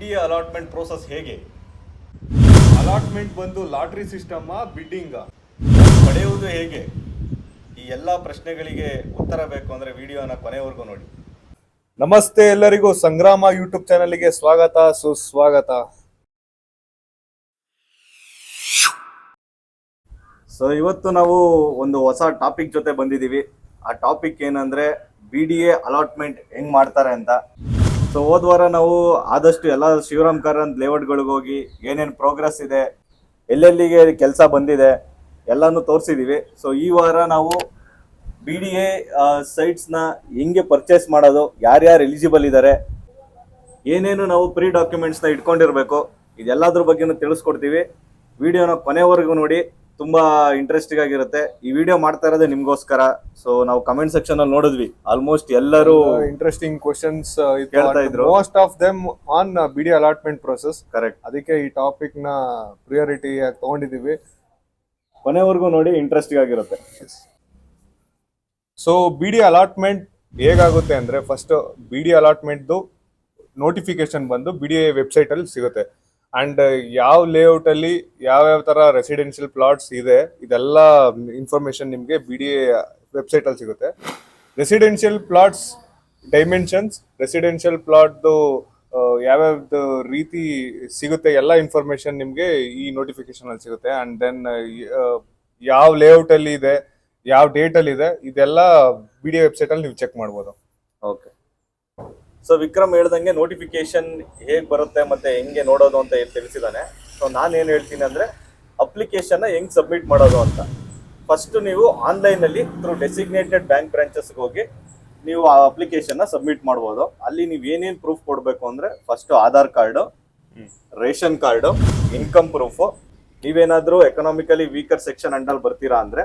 D allotment process ಹೇಗೆ? Allotment ಬಂದು lottery system, bidding. ಪಡೆಯುವುದು ಹೇಗೆ? ಈ ಎಲ್ಲ ಪ್ರಶ್ನೆಗಳಿಗೆ ಉತ್ತರ ಬೇಕು ಅಂದರೆ ವಿಡಿಯೋನ ಕೊನೆವರೆಗೂ ನೋಡಿ. ನಮಸ್ತೆ ಎಲ್ಲರಿಗೂ. ಸಂಗ್ರಾಮ ಯೂಟ್ಯೂಬ್ ಚಾನಲ್ಗೆ ಸ್ವಾಗತ, ಸುಸ್ವಾಗತ. ಸೊ ಇವತ್ತು ನಾವು ಒಂದು ಹೊಸ ಟಾಪಿಕ್ ಜೊತೆ ಬಂದಿದ್ದೀವಿ. ಆ ಟಾಪಿಕ್ ಏನಂದ್ರೆ ಬಿ ಡಿ ಎ ಅಲಾಟ್ಮೆಂಟ್ ಹೆಂಗ್ ಮಾಡ್ತಾರೆ ಅಂತ. ಸೊ ಹೋದ ವಾರ ನಾವು ಆದಷ್ಟು ಎಲ್ಲ ಶಿವರಾಮ್ ಕಾರಂತ್ ಲೇಔಟ್ಗಳಿಗೆ ಹೋಗಿ ಏನೇನು ಪ್ರೋಗ್ರೆಸ್ ಇದೆ, ಎಲ್ಲೆಲ್ಲಿಗೆ ಕೆಲಸ ಬಂದಿದೆ ಎಲ್ಲಾನು ತೋರಿಸಿದ್ದೀವಿ ಸೊ ಈ ವಾರ ನಾವು ಬಿ ಡಿ ಎ ಸೈಟ್ಸ್ನ ಹೆಂಗೆ ಪರ್ಚೇಸ್ ಮಾಡೋದು, ಯಾರ್ಯಾರು ಎಲಿಜಿಬಲ್ ಇದ್ದಾರೆ ಏನೇನು ನಾವು ಪ್ರೀ ಡಾಕ್ಯುಮೆಂಟ್ಸ್ನ ಇಟ್ಕೊಂಡಿರಬೇಕು, ಇದೆಲ್ಲದ್ರ ಬಗ್ಗೆನೂ ತಿಳಿಸ್ಕೊಡ್ತೀವಿ. ವಿಡಿಯೋನ ಕೊನೆವರೆಗೂ ನೋಡಿ. ತುಂಬಾ ಇಂಟ್ರೆಸ್ಟಿಂಗ್ ಆಗಿರುತ್ತೆ. ಈ ವಿಡಿಯೋ ಮಾಡ್ತಾ ಇರೋದೇ ನಿಮ್ಗೋಸ್ಕರ. ಸೊ ನಾವು ಕಮೆಂಟ್ ಸೆಕ್ಷನ್ ಅಲ್ಲಿ ನೋಡಿದ್ವಿ. ಆಲ್ಮೋಸ್ಟ್ ಎಲ್ಲರೂ ಇಂಟ್ರೆಸ್ಟಿಂಗ್ ಕ್ವಶನ್ಸ್ ಕೇಳ್ತಾ ಇದ್ರು. Most of them on BD allotment process correct ಅದಕ್ಕೆ ಈ ಟಾಪಿಕ್ನ ಪ್ರಿಯಾರಿಟಿ ಆಗಿ ತಗೊಂಡಿದೀವಿ ಕೊನೆವರೆಗೂ ನೋಡಿ ಇಂಟ್ರೆಸ್ಟಿಂಗ್ ಆಗಿರುತ್ತೆ. ಸೊ ಬಿ ಡಿ ಅಲಾಟ್ಮೆಂಟ್ ಹೇಗಾಗುತ್ತೆ ಅಂದ್ರೆ ಫಸ್ಟ್ ಬಿ ಡಿ ಅಲಾಟ್ಮೆಂಟ್ದು ನೋಟಿಫಿಕೇಶನ್ ಬಂದು ಬಿ ಡಿ ವೆಬ್ಸೈಟ್ ಅಲ್ಲಿ ಸಿಗುತ್ತೆ. ಅಂಡ್ ಯಾವ ಲೇಔಟ್ ಅಲ್ಲಿ ಯಾವ ತರ ರೆಸಿಡೆನ್ಷಿಯಲ್ ಪ್ಲಾಟ್ಸ್ ಇದೆ, ಇದೆಲ್ಲ ಇನ್ಫಾರ್ಮೇಶನ್ ನಿಮಗೆ ಬಿ ಡಿ ವೆಬ್ಸೈಟ್ ಅಲ್ಲಿ ಸಿಗುತ್ತೆ. ರೆಸಿಡೆನ್ಷಿಯಲ್ ಪ್ಲಾಟ್ಸ್ ಡೈಮೆನ್ಷನ್ಸ್ ರೆಸಿಡೆನ್ಷಿಯಲ್ ಪ್ಲಾಟ್ದು ಯಾವ್ಯಾವ್ದು ರೀತಿ ಸಿಗುತ್ತೆ, ಎಲ್ಲ ಇನ್ಫಾರ್ಮೇಶನ್ ನಿಮಗೆ ಈ ನೋಟಿಫಿಕೇಶನ್ ಅಲ್ಲಿ ಸಿಗುತ್ತೆ. ಅಂಡ್ ದೆನ್ ಯಾವ ಲೇಔಟ್ ಅಲ್ಲಿ ಇದೆ, ಯಾವ ಡೇಟ್ ಅಲ್ಲಿ ಇದೆ, ಇದೆಲ್ಲ ಬಿ ಡಿ ವೆಬ್ಸೈಟ್ ಅಲ್ಲಿ ನೀವು ಚೆಕ್ ಮಾಡ್ಬೋದು. ಓಕೆ ಸೊ ವಿಕ್ರಮ್ ಹೇಳ್ದಂಗೆ ನೋಟಿಫಿಕೇಶನ್ ಹೇಗೆ ಬರುತ್ತೆ ಮತ್ತೆ ಹೆಂಗೆ ನೋಡೋದು ಅಂತ ಏನ್ ತಿಳಿಸಿದಾನೆ ಸೊ ನಾನು ಏನು ಹೇಳ್ತೀನಿ ಅಂದರೆ ಅಪ್ಲಿಕೇಶನ್ನ ಹೆಂಗೆ ಸಬ್ಮಿಟ್ ಮಾಡೋದು ಅಂತ. ಫಸ್ಟ್ ನೀವು ಆನ್ಲೈನಲ್ಲಿ ಥ್ರೂ ಡೆಸಿಗ್ನೇಟೆಡ್ ಬ್ಯಾಂಕ್ ಬ್ರಾಂಚಸ್ಗೆ ಹೋಗಿ ನೀವು ಆ ಅಪ್ಲಿಕೇಶನ್ನ ಸಬ್ಮಿಟ್ ಮಾಡ್ಬೋದು. ಅಲ್ಲಿ ನೀವು ಏನೇನು ಪ್ರೂಫ್ ಕೊಡಬೇಕು ಅಂದರೆ first Aadhaar card, ration card income proof ನೀವೇನಾದರೂ ಎಕನಾಮಿಕಲಿ ವೀಕರ್ ಸೆಕ್ಷನ್ ಅಂಡಲ್ಲಿ ಬರ್ತೀರಾ ಅಂದ್ರೆ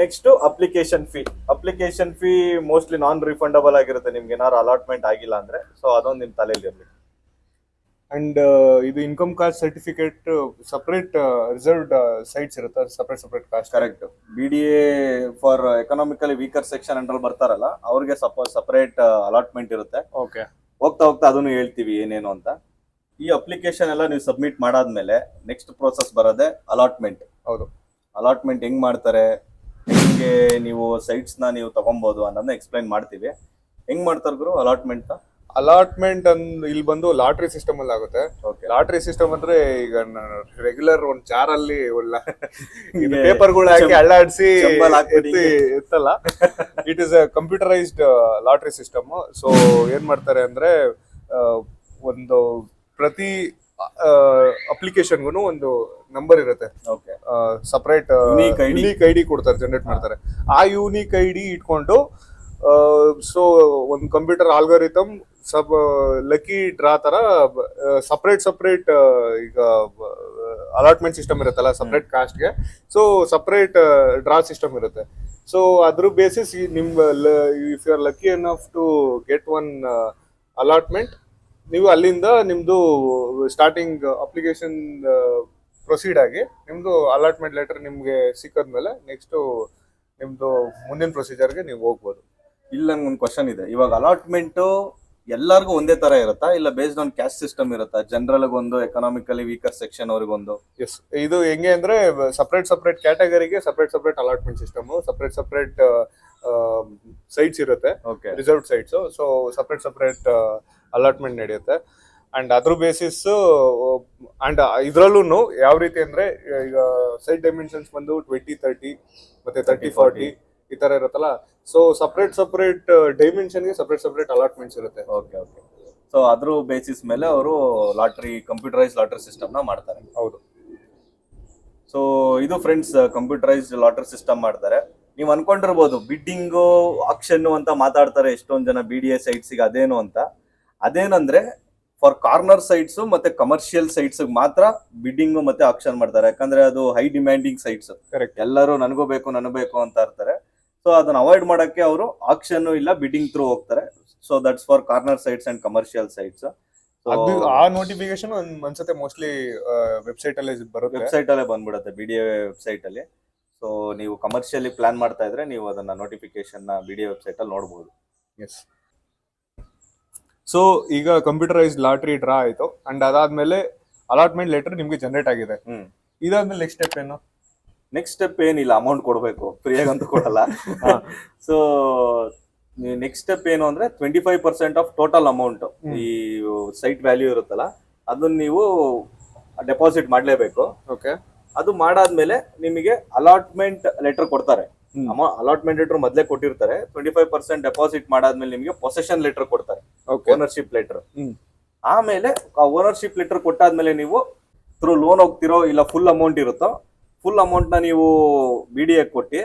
next application fee application fee mostly non refundable ಆಗಿರುತ್ತೆ. ನಿಮ್ಗೆ ಏನಾದ್ರು ಅಲಾಟ್ಮೆಂಟ್ ಆಗಿಲ್ಲ ಅಂದ್ರೆ ಸೊ ಅದೊಂದು ನಿಮ್ ತಲೆಯಲ್ಲಿ ಇರಲಿ. ಅಂಡ್ ಇದು income caste certificate separate reserved sites ಇರುತ್ತೆ? Separate separate caste correct B D A for economically weaker section ಅಂತ ಬರ್ತಾರಲ್ಲ ಅವ್ರಿಗೆ ಸಪೋಸ್ ಸಪ್ರೇಟ್ ಅಲಾಟ್ಮೆಂಟ್ ಇರುತ್ತೆ. ಓಕೆ ಹೋಗ್ತಾ ಹೋಗ್ತಾ ಅದನ್ನು ಹೇಳ್ತೀವಿ ಏನೇನು ಅಂತ. ಈ ಅಪ್ಲಿಕೇಶನ್ ಎಲ್ಲ ನೀವು ಸಬ್ಮಿಟ್ ಮಾಡಾದ್ಮೇಲೆ ನೆಕ್ಸ್ಟ್ ಪ್ರೋಸೆಸ್ ಬರೋದೇ ಅಲಾಟ್ಮೆಂಟ್ ಹೌದು. ಅಲಾಟ್ಮೆಂಟ್ ಹೆಂಗ್ ಮಾಡ್ತಾರೆ? ಹೆಂಗೆ ನೀವು ಸೈಟ್ಸ್ನ ನೀವು ತಗೊಬೋದು ಅನ್ನೋದನ್ನ ಎಕ್ಸ್ಪ್ಲೈನ್ ಮಾಡ್ತೀವಿ. ಹೆಂಗ್ ಮಾಡ್ತಾರೆ ಗುರು ಅಲಾಟ್ಮೆಂಟ್ ಅಲಾಟ್ಮೆಂಟ್ ಅಂದ್ ಇಲ್ಲಿ ಬಂದು ಲಾಟ್ರಿ ಸಿಸ್ಟಮ್ ಅಲ್ಲಿ ಆಗುತ್ತೆ. ಲಾಟ್ರಿ ಸಿಸ್ಟಮ್ ಅಂದ್ರೆ ಈಗ ರೆಗ್ಯುಲರ್ ಒಂದ್ ಚಾರ್ ಅಲ್ಲಿ ಪೇಪರ್ ಪೇಪರ್ಗಳು ಹಾಕಿ ಅಳ್ಳಾಡಿಸಿ ಎತ್ತಲ್ಲ. It is a computerised lottery system so ಏನ್ ಮಾಡ್ತಾರೆ ಅಂದ್ರೆ ಒಂದು ಪ್ರತಿ ಅಪ್ಲಿಕೇಶನ್ಗೂ ಒಂದು ನಂಬರ್ ಇರುತ್ತೆ. ಸಪರೇಟ್. ಯುನೀಕ್ ಐ ಡಿ ಕೊಡ್ತಾರೆ ಜನರೇಟ್ ಮಾಡ್ತಾರೆ. ಆ ಯೂನಿಕ್ ಐ ಡಿ ಇಟ್ಕೊಂಡು ಸೊ ಒಂದು ಕಂಪ್ಯೂಟರ್ ಆಲ್ಗೋರಿಥಮ್ ಸಬ್ ಲಕ್ಕಿ ಡ್ರಾ ತರ ಸಪ್ರೇಟ್ ಸಪ್ರೇಟ್ ಈಗ ಅಲಾಟ್ಮೆಂಟ್ ಸಿಸ್ಟಮ್ ಇರುತ್ತಲ್ಲ ಸಪ್ರೇಟ್ ಕಾಸ್ಟ್ಗೆ ಸೊ ಸಪ್ರೇಟ್ ಡ್ರಾ ಸಿಸ್ಟಮ್ ಇರುತ್ತೆ. ಸೊ ಅದ್ರ ಬೇಸಿಸ್ ನಿಮ್ if you are lucky enough to get one allotment ನೀವು ಅಲ್ಲಿಂದ ನಿಮ್ದು ಸ್ಟಾರ್ಟಿಂಗ್ ಅಪ್ಲಿಕೇಶನ್ ಪ್ರೊಸೀಡ್ ಆಗಿ ನಿಮ್ದು ಅಲಾಟ್ಮೆಂಟ್ ಲೆಟರ್ ನಿಮ್ಗೆ ಸಿಕ್ಕದ್ಮೇಲೆ ನೆಕ್ಸ್ಟ್ ನಿಮ್ದು ಮುಂದಿನ ಪ್ರೊಸೀಜರ್ಗೆ ನೀವು ಹೋಗ್ಬೋದು. ಇಲ್ಲ ಒಂದು ಕ್ವಶನ್ ಇದೆ. ಇವಾಗ ಅಲಾಟ್ಮೆಂಟು ಎಲ್ಲರಿಗೂ ಒಂದೇ ತರ ಇರುತ್ತಾ? ಇಲ್ಲ ಬೇಸ್ಡ್ ಆನ್ ಕ್ಯಾಸ್ಟ್ ಸಿಸ್ಟಮ್ ಇರುತ್ತಾ? ಜನರಲ್ ಒಂದು ಎಕನಾಮಿಕಲಿ ವೀಕರ್ ಸೆಕ್ಷನ್ ಅವ್ರಿಗೊಂದು? ಎಸ್ ಇದು ಹೆಂಗೆ ಅಂದ್ರೆ separate separate ಕ್ಯಾಟಗರಿಗೆ separate separate allotment system separate separate sites ಇರುತ್ತೆ. Reserve sites so separate separate allotment ನಡೆಯುತ್ತೆ. ಅಂಡ್ ಅದ್ರ ಬೇಸಿಸ್ ಅಂಡ್ ಇದ್ರಲ್ಲೂ ಯಾವ ರೀತಿ ಅಂದ್ರೆ ಈಗ ಸೈಡ್ ಡೈಮೆನ್ಷನ್ಸ್ ಬಂದು ಟ್ವೆಂಟಿ ತರ್ಟಿ ಮತ್ತೆ ತರ್ಟಿ ಫಾರ್ಟಿ ಈ ತರ ಇರುತ್ತಲ್ಲ? ಸೊ ಸಪ್ರೇಟ್ ಸಪ್ರೇಟ್ ಡೈಮೆನ್ಷನ್ಗೆ ಸಪ್ರೇಟ್ ಸಪ್ರೇಟ್ ಅಲಾಟ್ಮೆಂಟ್ಸ್ ಇರುತ್ತೆ. ಓಕೆ ಓಕೆ ಸೊ ಅದ್ರ ಬೇಸಿಸ್ ಮೇಲೆ ಅವರು ಲಾಟ್ರಿ ಕಂಪ್ಯೂಟರೈಸ್ ಲಾಟ್ರಿ ಸಿಸ್ಟಮ್ನ ಮಾಡ್ತಾರೆ. ಹೌದು. ಸೊ ಇದು ಫ್ರೆಂಡ್ಸ್ ಕಂಪ್ಯೂಟರೈಸ್ ಲಾಟ್ರಿ ಸಿಸ್ಟಮ್ ಮಾಡ್ತಾರೆ. ನೀವು ಅನ್ಕೊಂಡಿರ್ಬೋದು ಬಿಡ್ಡಿಂಗು ಆಕ್ಷನ್ ಅಂತ ಮಾತಾಡ್ತಾರೆ ಎಷ್ಟೊಂದು ಜನ ಬಿ ಡಿ ಎ ಸೈಟ್ಸಿಗೆ ಅದೇನು ಅಂತ. ಅದೇನಂದ್ರೆ ಫಾರ್ ಕಾರ್ನರ್ ಸೈಟ್ಸ್ ಮತ್ತೆ ಕಮರ್ಷಿಯಲ್ ಸೈಟ್ಸ್ ಮಾತ್ರ ಬಿಡ್ಡಿಂಗ್ ಮತ್ತೆ ಆಕ್ಷನ್ ಮಾಡ್ತಾರೆ. ಯಾಕಂದ್ರೆ ಅದು ಹೈ ಡಿಮ್ಯಾಂಡಿಂಗ್ ಸೈಟ್ಸ್ ಕರೆಕ್ಟ್ ಎಲ್ಲರೂ ನನಗೂ ಬೇಕು ನನಗೂ ಬೇಕು ಅಂತ ಇರ್ತಾರೆ. ಸೊ ಅದನ್ನ ಅವಾಯ್ಡ್ ಮಾಡಕ್ಕೆ ಅವರು ಆಕ್ಷನ್ ಇಲ್ಲ ಬಿಡ್ಡಿಂಗ್ ಥ್ರೂ ಹೋಗ್ತಾರೆ. So that's for corner sites and commercial sites ಆ ನೋಟಿಫಿಕೇಶನ್ ಅನ್ಸುತ್ತೆ ಮೋಸ್ಟ್ಲಿ ವೆಬ್ಸೈಟ್ ಅಲ್ಲಿ ಬರುತ್ತೆ. ವೆಬ್ಸೈಟ್ ಅಲ್ಲೇ ಬಂದ್ಬಿಡುತ್ತೆ ಬಿ ಡಿ ಎ ವೆಬ್ಸೈಟ್ ಅಲ್ಲಿ. ಸೊ ನೀವು ಕಮರ್ಷಿಯಲಿ ಪ್ಲಾನ್ ಮಾಡ್ತಾ ಇದ್ರೆ ನೀವು ಅದನ್ನ notification B D A website ಅಲ್ಲಿ ನೋಡಬಹುದು ಎಸ್ ಸೊ ಈಗ ಕಂಪ್ಯೂಟರೈಸ್ ಲಾಟ್ರಿ ಡ್ರಾ ಆಯ್ತು. ಅಂಡ್ ಅದಾದ್ಮೇಲೆ ಅಲಾಟ್ಮೆಂಟ್ ಲೆಟರ್ ನಿಮ್ಗೆ ಜನರೇಟ್ ಆಗಿದೆ. ಇದಾದ್ಮೇಲೆ ನೆಕ್ಸ್ಟ್ ಸ್ಟೆಪ್ ಏನು? ನೆಕ್ಸ್ಟ್ ಸ್ಟೆಪ್ ಏನಿಲ್ಲ ಅಮೌಂಟ್ ಕೊಡಬೇಕು. ಫ್ರೀಯಾಗಂತೂ ಕೊಡಲ್ಲ. ಹಾ. ಸೊ ನೆಕ್ಸ್ಟ್ ಸ್ಟೆಪ್ ಏನು ಅಂದ್ರೆ twenty five percent of total amount ಈ ಸೈಟ್ ವ್ಯಾಲ್ಯೂ ಇರುತ್ತಲ್ಲ ಅದನ್ನ ನೀವು ಡೆಪಾಸಿಟ್ ಮಾಡಲೇಬೇಕು. ಓಕೆ ಅದು ಮಾಡಾದ್ಮೇಲೆ ನಿಮಗೆ ಅಲಾಟ್ಮೆಂಟ್ ಲೆಟರ್ ಕೊಡ್ತಾರೆ. ಅಲಾಟ್ಮೆಂಟ್ ಲೆಟರ್ ಮೊದಲೇ ಕೊಟ್ಟಿರ್ತಾರೆ. ಟ್ವೆಂಟಿ ಫೈವ್ ಪರ್ಸೆಂಟ್ ಡೆಪಾಸಿಟ್ ಮಾಡಾದ್ಮೇಲೆ ನಿಮಗೆ ಪೊಸೆಷನ್ ಲೆಟರ್ ಕೊಡ್ತಾರೆ. Okay ownership letter. ಆಮೇಲೆ ಆ ಓನರ್ಶಿಪ್ ಲೆಟರ್ ಕೊಟ್ಟಾದ್ಮೇಲೆ ನೀವು ಥ್ರೂ ಲೋನ್ ಹೋಗ್ತಿರೋ ಇಲ್ಲ ಫುಲ್ ಅಮೌಂಟ್ ಇರುತ್ತೋ ಫುಲ್ ಅಮೌಂಟ್ನ ನೀವು ಬಿ ಡಿ ಕೊಟ್ಟು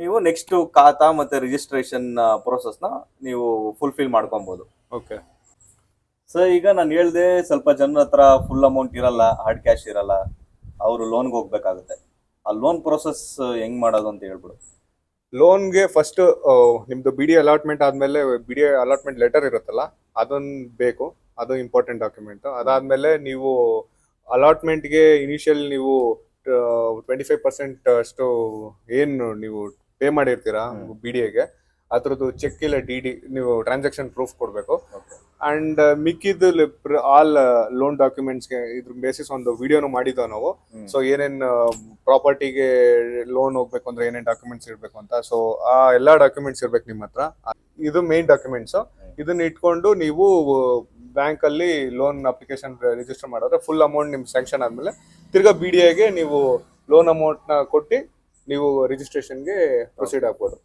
ನೀವು ನೆಕ್ಸ್ಟ್ ಖಾತಾ ಮತ್ತೆ ರಿಜಿಸ್ಟ್ರೇಷನ್ ಪ್ರೋಸೆಸ್ನ ನೀವು ಫುಲ್ಫಿಲ್ ಮಾಡ್ಕೊಬಹುದು ಓಕೆ ಸೊ ಈಗ ನಾನು ಹೇಳ್ದೆ ಸ್ವಲ್ಪ ಜನರ ಹತ್ರ ಫುಲ್ ಅಮೌಂಟ್ ಇರಲ್ಲ ಹಾರ್ಡ್ ಕ್ಯಾಶ್ ಇರಲ್ಲ ಅವರು ಲೋನ್ಗೆ ಹೋಗ್ಬೇಕಾಗುತ್ತೆ. ಆ ಲೋನ್ ಪ್ರೋಸೆಸ್ ಹೆಂಗ್ ಮಾಡೋದು ಅಂತ ಹೇಳ್ಬಿಡು. ಲೋನ್ಗೆ ಫಸ್ಟ್ ನಿಮ್ದು ಬಿ ಡಿ ಅಲಾಟ್ಮೆಂಟ್ ಆದ್ಮೇಲೆ ಬಿ ಡಿ ಅಲಾಟ್ಮೆಂಟ್ ಲೆಟರ್ ಇರುತ್ತಲ್ಲ ಅದೊಂದು ಬೇಕು ಅದು ಇಂಪಾರ್ಟೆಂಟ್ ಡಾಕ್ಯುಮೆಂಟ್ ಅದಾದ್ಮೇಲೆ ನೀವು ಅಲಾಟ್ಮೆಂಟ್ಗೆ ಇನಿಷಿಯಲ್ ನೀವು ಟ್ವೆಂಟಿ ಫೈವ್ ಪರ್ಸೆಂಟ್ ಅಷ್ಟು ಏನು ನೀವು ಪೇ ಮಾಡಿರ್ತೀರಾ. ಬಿ ಡಿ ಎಗೆ ಅದ್ರದ್ದು ಚೆಕ್ ಇಲ್ಲ ಡಿ ಡಿ ನೀವು ಟ್ರಾನ್ಸಾಕ್ಷನ್ ಪ್ರೂಫ್ ಕೊಡಬೇಕು. ಅಂಡ್ ಮಿಕ್ಕಿದ್ದು ಆಲ್ ಲೋನ್ ಡಾಕ್ಯುಮೆಂಟ್ಸ್ಗೆ ಇದ್ರ ಬೇಸಿಸ್ ಒಂದು ವಿಡಿಯೋನು ಮಾಡಿದ್ವು ನಾವು. ಸೊ ಏನೇನು ಪ್ರಾಪರ್ಟಿಗೆ ಲೋನ್ ಹೋಗ್ಬೇಕು ಅಂದ್ರೆ ಏನೇನು ಡಾಕ್ಯುಮೆಂಟ್ಸ್ ಇರಬೇಕು ಅಂತ. ಸೊ ಆ ಎಲ್ಲಾ ಡಾಕ್ಯುಮೆಂಟ್ಸ್ ಇರ್ಬೇಕು ನಿಮ್ಮ ಹತ್ರ. ಇದು ಮೇನ್ ಡಾಕ್ಯುಮೆಂಟ್ಸ್ ಇದನ್ನ ಇಟ್ಕೊಂಡು ನೀವು ಬ್ಯಾಂಕ್ ಅಲ್ಲಿ ಲೋನ್ ಅಪ್ಲಿಕೇಶನ್ ರಿಜಿಸ್ಟರ್ ಮಾಡಿದ್ರೆ ಫುಲ್ ಅಮೌಂಟ್ ನಿಮ್ ಸ್ಯಾಂಕ್ಷನ್ ಆದ್ಮೇಲೆ ತಿರ್ಗಾ ಬಿ ಡಿ ಐಗೆ ನೀವು ಲೋನ್ ಅಮೌಂಟ್ನ ಕೊಟ್ಟು ನೀವು ರಿಜಿಸ್ಟ್ರೇಷನ್ಗೆ ಪ್ರೊಸೀಡ್ ಆಗ್ಬೋದು.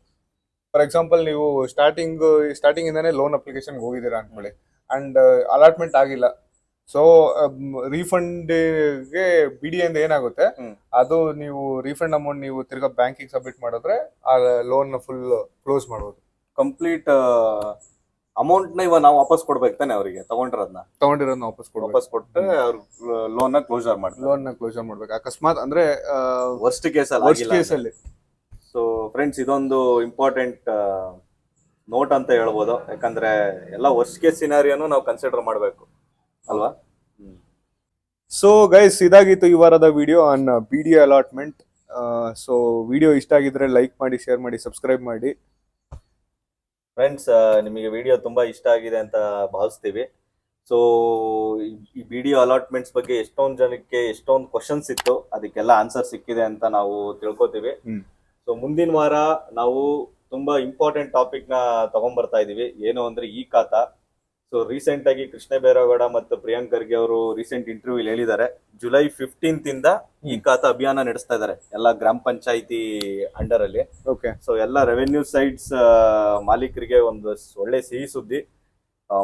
ಫಾರ್ ಎಕ್ಸಾಂಪಲ್ ನೀವು ಸ್ಟಾರ್ಟಿಂಗ್ ಸ್ಟಾರ್ಟಿಂಗ್ ಇಂದಾನೆ ಲೋನ್ ಅಪ್ಲಿಕೇಶನ್ ಹೋಗಿದ್ದೀರಾ ಅನ್ಕೊಳ್ಳಿ. ಅಂಡ್ ಅಲಾಟ್ಮೆಂಟ್ ಆಗಿಲ್ಲ. ಸೊ ರೀಫಂಡ್ಗೆ ಬಿ ಡಿ ಅಂತ ಏನಾಗುತ್ತೆ? ಅದು ನೀವು ರೀಫಂಡ್ ಅಮೌಂಟ್ ನೀವು ತಿರ್ಗಾ ಬ್ಯಾಂಕಿಗೆ ಸಬ್ಮಿಟ್ ಮಾಡಿದ್ರೆ ಆ ಲೋನ್ ಫುಲ್ ಕ್ಲೋಸ್ ಮಾಡ್ಬೋದು. ಕಂಪ್ಲೀಟ್ ಅಮೌಂಟ್ನ ಇವಾಗ ನಾವು ವಾಪಸ್ ಕೊಡ್ಬೇಕು ತಾನೆ ಅವರಿಗೆ? ತಗೊಂಡಿರೋದನ್ನ ತಗೊಂಡಿರೋದನ್ನ ವಾಪಸ್ ಕೊಡ್ಬೇಕು. ವಾಪಸ್ ಕೊಟ್ಟರೆ ಅವ್ರ ಲೋನ್ನ ಕ್ಲೋಸರ್ ಮಾಡ್ತಾರೆ. ಲೋನ್ನ ಕ್ಲೋಸರ್ ಮಾಡ್ಬೇಕು. ಅಕಸ್ಮಾತ್ ಅಂದ್ರೆ ವರ್ಸ್ಟ್ ಕೇಸ್ ಅಲ್ಲಿ. ಸೊ ಫ್ರೆಂಡ್ಸ್ ಇದೊಂದು ಇಂಪಾರ್ಟೆಂಟ್ ನೋಟ್ ಅಂತ ಹೇಳ್ಬೋದು. ಯಾಕಂದ್ರೆ ಎಲ್ಲ ವರ್ಸ್ಟ್ ಕೇಸ್ ಸಿನಾರಿಯೋನು ನಾವು ಕನ್ಸಿಡರ್ ಮಾಡಬೇಕು. ಅಲ್ವಾ? ಸೊ ಗೈಸ್ ಇದಾಗಿತ್ತು ಈ ವಾರದ video on B D allotment so video ಇಷ್ಟ ಆಗಿದ್ರೆ ಲೈಕ್ ಮಾಡಿ ಶೇರ್ ಮಾಡಿ ಸಬ್ಸ್ಕ್ರೈಬ್ ಮಾಡಿ. ಫ್ರೆಂಡ್ಸ್ ನಿಮಗೆ ವಿಡಿಯೋ ತುಂಬ ಇಷ್ಟ ಆಗಿದೆ ಅಂತ ಭಾವಿಸ್ತೀವಿ. ಸೊ ಈ ವಿಡಿಯೋ ಅಲಾಟ್ಮೆಂಟ್ಸ್ ಬಗ್ಗೆ ಎಷ್ಟೊಂದು ಜನಕ್ಕೆ ಎಷ್ಟೊಂದು ಕ್ವಶನ್ಸ್ ಇತ್ತು, ಅದಕ್ಕೆಲ್ಲ ಆನ್ಸರ್ ಸಿಕ್ಕಿದೆ ಅಂತ ನಾವು ತಿಳ್ಕೊತೀವಿ. ಸೊ ಮುಂದಿನ ವಾರ ನಾವು ತುಂಬಾ ಇಂಪಾರ್ಟೆಂಟ್ ಟಾಪಿಕ್ನ ತಗೊಂಡ್ಬರ್ತಾ ಇದೀವಿ. ಏನು ಅಂದ್ರೆ ಈ ಖಾತಾ. ಸೊ ರೀಸೆಂಟ್ ಆಗಿ ಕೃಷ್ಣ ಬೈರೇಗೌಡ ಮತ್ತು ಪ್ರಿಯಾಂಕ್ ಖರ್ಗೆ ಅವರು ರೀಸೆಂಟ್ ಇಂಟರ್ವ್ಯೂ ಹೇಳಿದ್ದಾರೆ. ಜುಲೈ ಫಿಫ್ಟೀನ್ತ್ ಇಂದ ಈ ಖಾತಾ ಅಭಿಯಾನ ನಡೆಸ್ತಾ ಇದ್ದಾರೆ. ಎಲ್ಲ ಗ್ರಾಮ ಪಂಚಾಯತಿ ಅಂಡರ್ ಅಲ್ಲಿ. ಓಕೆ ಸೊ ಎಲ್ಲ ರೆವೆನ್ಯೂ ಸೈಟ್ಸ್ ಮಾಲೀಕರಿಗೆ ಒಂದು ಒಳ್ಳೆ ಸಿಹಿ ಸುದ್ದಿ.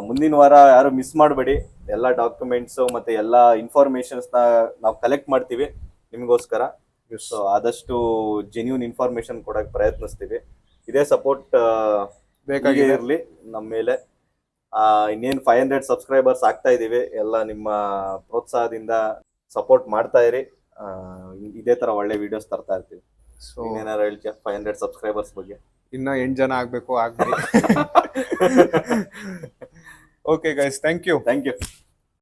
ಮುಂದಿನ ವಾರ ಯಾರು ಮಿಸ್ ಮಾಡಬೇಡಿ. ಎಲ್ಲ ಡಾಕ್ಯುಮೆಂಟ್ಸ್ ಮತ್ತೆ ಎಲ್ಲ ಇನ್ಫಾರ್ಮೇಶನ್ಸ್ನ ನಾವು ಕಲೆಕ್ಟ್ ಮಾಡ್ತೀವಿ. ನಿಮಗೋಸ್ಕರ. ಸೊ ಆದಷ್ಟು ಜೆನ್ಯೂನ್ ಇನ್ಫಾರ್ಮೇಶನ್ ಕೊಡಕ್ಕೆ ಪ್ರಯತ್ನಿಸ್ತೀವಿ. ಇದೇ ಸಪೋರ್ಟ್ ಬೇಕಾಗಿದೆ. ಇರಲಿ ನಮ್ಮ ಮೇಲೆ. ಇನ್ನೇನು ಫೈವ್ ಹಂಡ್ರೆಡ್ ಸಬ್ಸ್ಕ್ರೈಬರ್ಸ್ ಆಗ್ತಾ ಇದ್ದೀವಿ ಎಲ್ಲ ನಿಮ್ಮ ಪ್ರೋತ್ಸಾಹದಿಂದ ಸಪೋರ್ಟ್ ಮಾಡ್ತಾ ಇರಿ. ಇದೇ ತರ ಒಳ್ಳೆ ವಿಡಿಯೋಸ್ ತರ್ತಾ ಇರ್ತೀವಿ. ಸೊ ಇನ್ನೇನಾರು ಹೇಳ್ತೀಯ ಫೈವ್ ಹಂಡ್ರೆಡ್ ಸಬ್ಸ್ಕ್ರೈಬರ್ಸ್ ಬಗ್ಗೆ? ಇನ್ನ ಎಂಟು ಜನ ಆಗ್ಬೇಕು ಆಗಬೇಕು okay guys thank you thank you